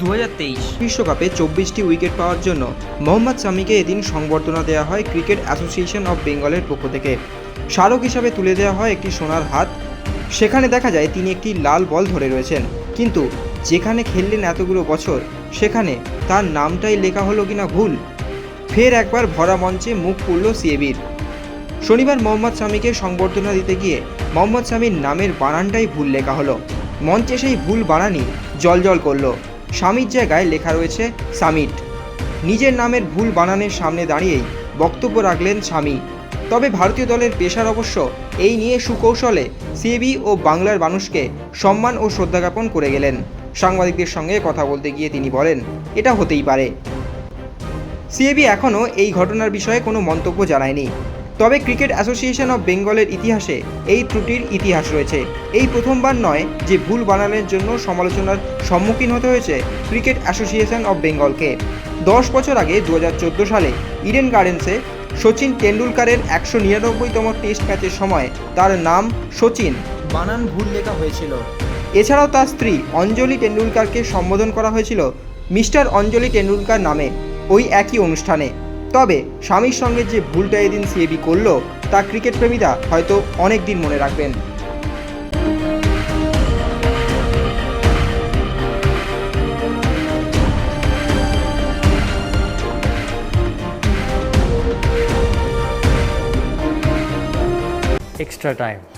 দু বিশ্বকাপে চব্বিশটি উইকেট পাওয়ার জন্য মোহাম্মদ সামিকে এদিন সংবর্ধনা দেওয়া হয় ক্রিকেট অ্যাসোসিয়েশন অব বেঙ্গলের পক্ষ থেকে। স্মারক হিসাবে তুলে দেওয়া হয় একটি সোনার হাত। সেখানে দেখা যায় তিনি একটি লাল বল ধরে রয়েছেন। কিন্তু যেখানে খেললেন এতগুলো বছর, সেখানে তার নামটাই লেখা হলো কিনা ভুল। ফের একবার ভরা মঞ্চে মুখ পুরল সিএবির। শনিবার মোহাম্মদ শামিকে সংবর্ধনা দিতে গিয়ে মোহাম্মদ শামির নামের বানানটাই ভুল লেখা হলো। মঞ্চে সেই ভুল বানানই জলজল করল। স্বামীর জায়গায় লেখা রয়েছে সামিট। নিজের নামের ভুল বানানের সামনে দাঁড়িয়েই বক্তব্য রাখলেন স্বামী। তবে ভারতীয় দলের পেশার অবশ্য এই নিয়ে সুকৌশলে সিএবি ও বাংলার মানুষকে সম্মান ও শ্রদ্ধা জ্ঞাপন করে গেলেন। সাংবাদিকদের সঙ্গে কথা বলতে গিয়ে তিনি বলেন, এটা হতেই পারে। সিএবি এখনও এই ঘটনার বিষয়ে কোনো মন্তব্য জানায়নি। তবে ক্রিকেট অ্যাসোসিয়েশন অফ বেঙ্গলের ইতিহাসে এই ত্রুটির ইতিহাস রয়েছে। এই প্রথমবার নয় যে ভুল বানানের জন্য সমালোচনার সম্মুখীন হতে হয়েছে ক্রিকেট অ্যাসোসিয়েশন অফ বেঙ্গলকে। দশ বছর আগে দু হাজার চোদ্দ সালে ইডেন গার্ডেন্সে সচিন টেন্ডুলকারের একশো নিরানব্বইতম টেস্ট ম্যাচের সময় তার নাম সচিন। বানান ভুল লেখা হয়েছিল। এছাড়াও তার স্ত্রী অঞ্জলি টেন্ডুলকারকে সম্বোধন করা হয়েছিল মিস্টার অঞ্জলি টেন্ডুলকার নামে ওই একই অনুষ্ঠানে। তবে স্বামীর সঙ্গে যে ভুলটা এদিন সিএবি করল, তা ক্রিকেট প্রেমীরা হয়তো অনেক দিন মনে রাখবেন extra time.